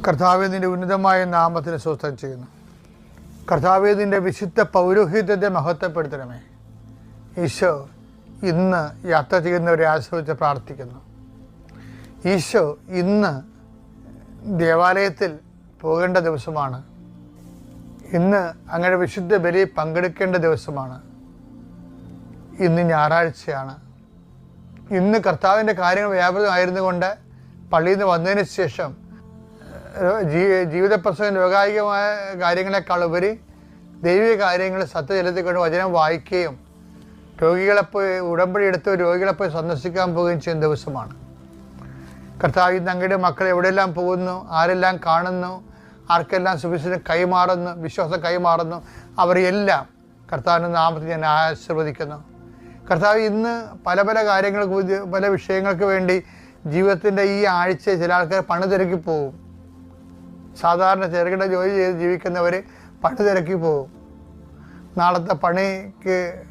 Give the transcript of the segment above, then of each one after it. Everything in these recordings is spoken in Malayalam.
കർത്താവേദിന്റെ ഉന്നതമായ നാമത്തിന് സ്വസ്ഥം ചെയ്യുന്നു. കർത്താവേദിന്റെ വിശുദ്ധ പൗരോഹിത്യത്തെ മഹത്വപ്പെടുത്തണമേ. ഈശോ ഇന്ന് യാത്ര ചെയ്യുന്നവരെ ആശ്രയിച്ച് പ്രാർത്ഥിക്കുന്നു. ഈശോ ഇന്ന് ദേവാലയത്തിൽ പോകേണ്ട ദിവസമാണ്. ഇന്ന് അങ്ങനെ വിശുദ്ധ ബലി പങ്കെടുക്കേണ്ട ദിവസമാണ്. ഇന്ന് ഞായറാഴ്ചയാണ്. ഇന്ന് കർത്താവിന്റെ കാര്യങ്ങൾ വ്യാപൃതമായിരുന്നുകൊണ്ട് പള്ളിയിൽ നിന്ന് വന്നതിന് ശേഷം ജീവിത പ്രശ്നം ലോകായികമായ കാര്യങ്ങളെക്കാൾ ഉപരി ദൈവിക കാര്യങ്ങൾ സത്യജലത്തിൽ കൊണ്ട് വചനം വായിക്കുകയും രോഗികളെ പോയി ഉടമ്പടി എടുത്ത് രോഗികളെ പോയി സന്ദർശിക്കാൻ പോവുകയും ചെയ്യുന്ന ദിവസമാണ്. കർത്താവ് തങ്ങളുടെ മക്കൾ എവിടെയെല്ലാം പോകുന്നു ആരെല്ലാം കാണുന്നു ആർക്കെല്ലാം സുവിശേഷം കൈമാറുന്നു വിശ്വാസം കൈമാറുന്നു അവരെല്ലാം കർത്താവിന്റെ നാമത്തിൽ ഞാൻ ആശീർവദിക്കുന്നു. കർത്താവ് ഇന്ന് പല പല കാര്യങ്ങൾക്ക് പല വിഷയങ്ങൾക്ക് വേണ്ടി ജീവിതത്തിന്റെ ഈ ആഴ്ച ചില ആൾക്കാർ പണിതിരക്കി പോകും. സാധാരണ ചെറുകിട ജോലി ചെയ്ത് ജീവിക്കുന്നവർ പണി തിരക്കി പോകും. നാളത്തെ പണിക്ക്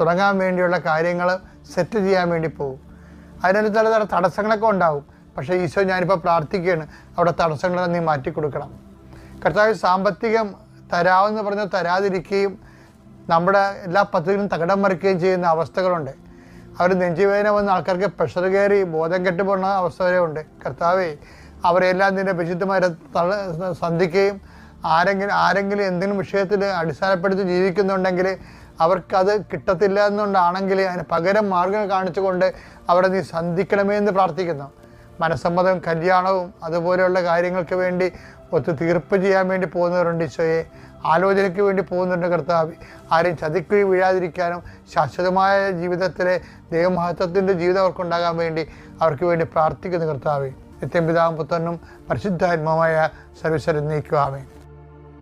തുടങ്ങാൻ വേണ്ടിയുള്ള കാര്യങ്ങൾ സെറ്റ് ചെയ്യാൻ വേണ്ടി പോകും. അതിനൊരു ചില തടസ്സങ്ങളൊക്കെ ഉണ്ടാവും. പക്ഷേ ഈശോ ഞാനിപ്പോൾ പ്രാർത്ഥിക്കുകയാണ്. അവിടെ തടസ്സങ്ങളെ നീ മാറ്റി കൊടുക്കണം. കർത്താവ് സാമ്പത്തികം തരാമെന്ന് പറഞ്ഞ് തരാതിരിക്കുകയും നമ്മുടെ എല്ലാ പദ്ധതികളും തകടം മറിക്കുകയും ചെയ്യുന്ന അവസ്ഥകളുണ്ട്. അവർ നെഞ്ചുവേദന വന്ന ആൾക്കാർക്ക് പ്രഷർ കയറി ബോധം കെട്ടുപോകുന്ന അവസ്ഥ വരെ ഉണ്ട് കർത്താവേ അവരെല്ലാം നിന്റെ വിശുദ്ധമായി തള സന്ധിക്കുകയും ആരെങ്കിലും ആരെങ്കിലും എന്തെങ്കിലും വിഷയത്തിൽ അടിസ്ഥാനപ്പെടുത്തി ജീവിക്കുന്നുണ്ടെങ്കിൽ അവർക്കത് കിട്ടത്തില്ല എന്നുകൊണ്ടാണെങ്കിൽ അതിന് പകരം മാർഗം കാണിച്ചുകൊണ്ട് അവിടെ നീ സന്ധിക്കണമേ എന്ന് പ്രാർത്ഥിക്കുന്നു. മനസ്സമ്മതവും കല്യാണവും അതുപോലെയുള്ള കാര്യങ്ങൾക്ക് വേണ്ടി ഒത്തു തീർപ്പ് ചെയ്യാൻ വേണ്ടി പോകുന്നവരുണ്ട് ഈശോയെ. ആലോചനയ്ക്ക് വേണ്ടി പോകുന്നുണ്ട് കർത്താവ്. ആരെയും ചതിക്കുകയും വീഴാതിരിക്കാനും ശാശ്വതമായ ജീവിതത്തിലെ ദൈവമഹത്വത്തിന്റെ ജീവിതം അവർക്കുണ്ടാകാൻ വേണ്ടി അവർക്ക് വേണ്ടി പ്രാർത്ഥിക്കുന്നു കർത്താവ്. നിത്യം പിതാവും പുത്രനും പരിശുദ്ധാത്മാവായ സർവീശ്വരൻ നീക്കുവാമേ